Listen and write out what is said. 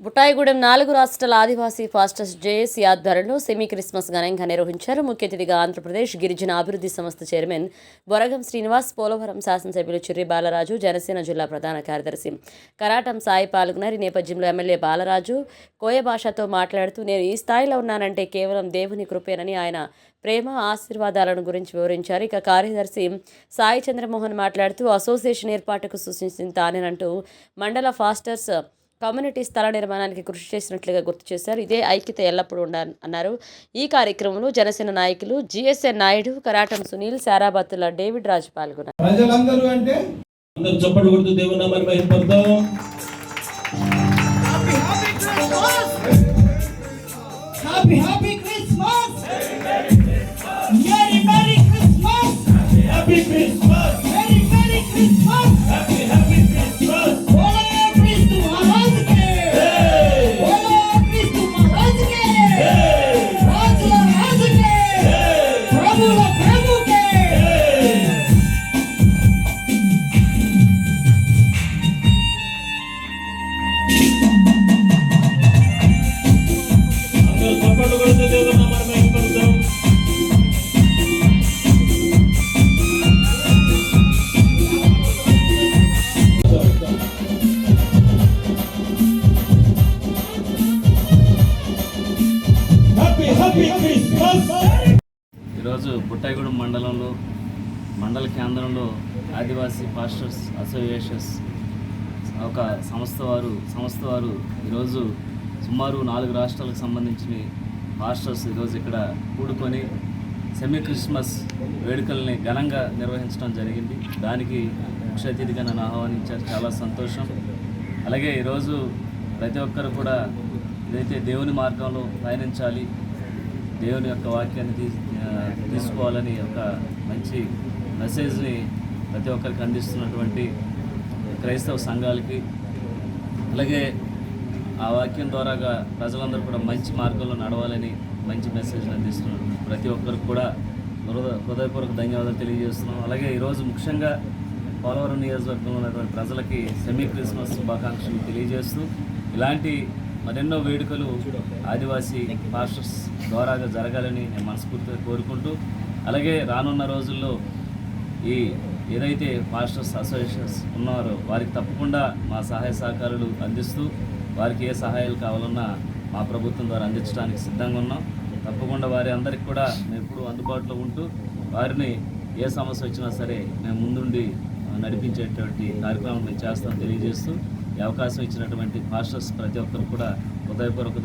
బుట్టాయిగూడెం నాలుగు రాష్ట్రాల Adivasi pastors JAC ఆధ్వర్యంలో సెమీ క్రిస్మస్ ఘనంగా నిర్వహించారు. ముఖ్య అతిథిగా ఆంధ్రప్రదేశ్ గిరిజన అభివృద్ధి సంస్థ చైర్మన్ బొరగం శ్రీనివాస్ పోలవరం శాసనసభ్యులు చిర్రి బాలరాజు జనసేన జిల్లా ప్రధాన కార్యదర్శి కరాటం సాయి పాల్గొన్నారు. ఈ నేపథ్యంలో ఎమ్మెల్యే బాలరాజు కోయ భాషతో మాట్లాడుతూ నేను ఈ స్థాయిలో ఉన్నానంటే కేవలం దేవుని కృపేనని ఆయన ప్రేమ ఆశీర్వాదాలను గురించి వివరించారు. ఇక కార్యదర్శి సాయి చంద్రమోహన్ మాట్లాడుతూ అసోసియేషన్ ఏర్పాటుకు సూచించింది తానేనంటూ మండల ఫాస్టర్స్ కమ్యూనిటీ స్థల నిర్మాణానికి కృషి చేసినట్లుగా గుర్తు చేశారు. ఇదే ఐక్యత ఎల్లప్పుడూ ఉండ అన్నారు. ఈ కార్యక్రమంలో జనసేన నాయకులు జిఎస్ఎన్ నాయుడు కరాటం సునీల్ సారాబత్తుల డేవిడ్ రాజు పాల్గొన్నారు. ప్రజలందరూ అంటే? అందరూ చప్పట్లు కొడుతూ దేవుని నామాన్ని మహిమపడతాం హ్యాపీ హ్యాపీ ఈరోజు బుట్టాయిగూడెం మండలంలో మండల కేంద్రంలో ఆదివాసీ పాస్టర్స్ అసోసియేషన్స్ ఒక సంస్థ వారు సంస్థ వారు ఈరోజు సుమారు నాలుగు రాష్ట్రాలకు సంబంధించిన పాస్టర్స్ ఈరోజు ఇక్కడ కూడుకొని సెమీ క్రిస్మస్ వేడుకల్ని ఘనంగా నిర్వహించడం జరిగింది. దానికి ముఖ్య అతిథిగా నన్ను ఆహ్వానించారు. చాలా సంతోషం. అలాగే ఈరోజు ప్రతి ఒక్కరు కూడా ఏదైతే దేవుని మార్గంలో పయనించాలి దేవుని యొక్క వాక్యాన్ని తీ తీసుకోవాలని ఒక మంచి మెసేజ్ని ప్రతి ఒక్కరికి అందిస్తున్నటువంటి క్రైస్తవ సంఘాలకి. అలాగే ఆ వాక్యం ద్వారాగా ప్రజలందరూ కూడా మంచి మార్గంలో నడవాలని మంచి మెసేజ్ని అందిస్తున్నారు. ప్రతి ఒక్కరికి కూడా హృదయ హృదయపూర్వక ధన్యవాదాలు తెలియజేస్తున్నాం. అలాగే ఈరోజు ముఖ్యంగా పోలవరం నియోజకవర్గంలో ఉన్నటువంటి ప్రజలకి సెమీ క్రిస్మస్ శుభాకాంక్షలు తెలియజేస్తూ ఇలాంటి మరెన్నో వేడుకలు ఆదివాసీ పాస్టర్స్ ద్వారాగా జరగాలని నేను మనస్ఫూర్తిగా కోరుకుంటూ అలాగే రానున్న రోజుల్లో ఈ ఏదైతే మాస్టర్స్ అసోసియేషన్స్ ఉన్నారో వారికి తప్పకుండా మా సహాయ సహకారాలు అందిస్తూ వారికి ఏ సహాయాలు కావాలన్నా మా ప్రభుత్వం ద్వారా అందించడానికి సిద్ధంగా ఉన్నాం. తప్పకుండా వారి అందరికి కూడా మేము ఎప్పుడూ అందుబాటులో ఉంటూ వారిని ఏ సమస్య వచ్చినా సరే మేము ముందుండి నడిపించేటువంటి కార్యక్రమం మేము చేస్తాం తెలియజేస్తూ అవకాశం ఇచ్చినటువంటి మాస్టర్స్ ప్రతి ఒక్కరు కూడా హృదయపూర్వక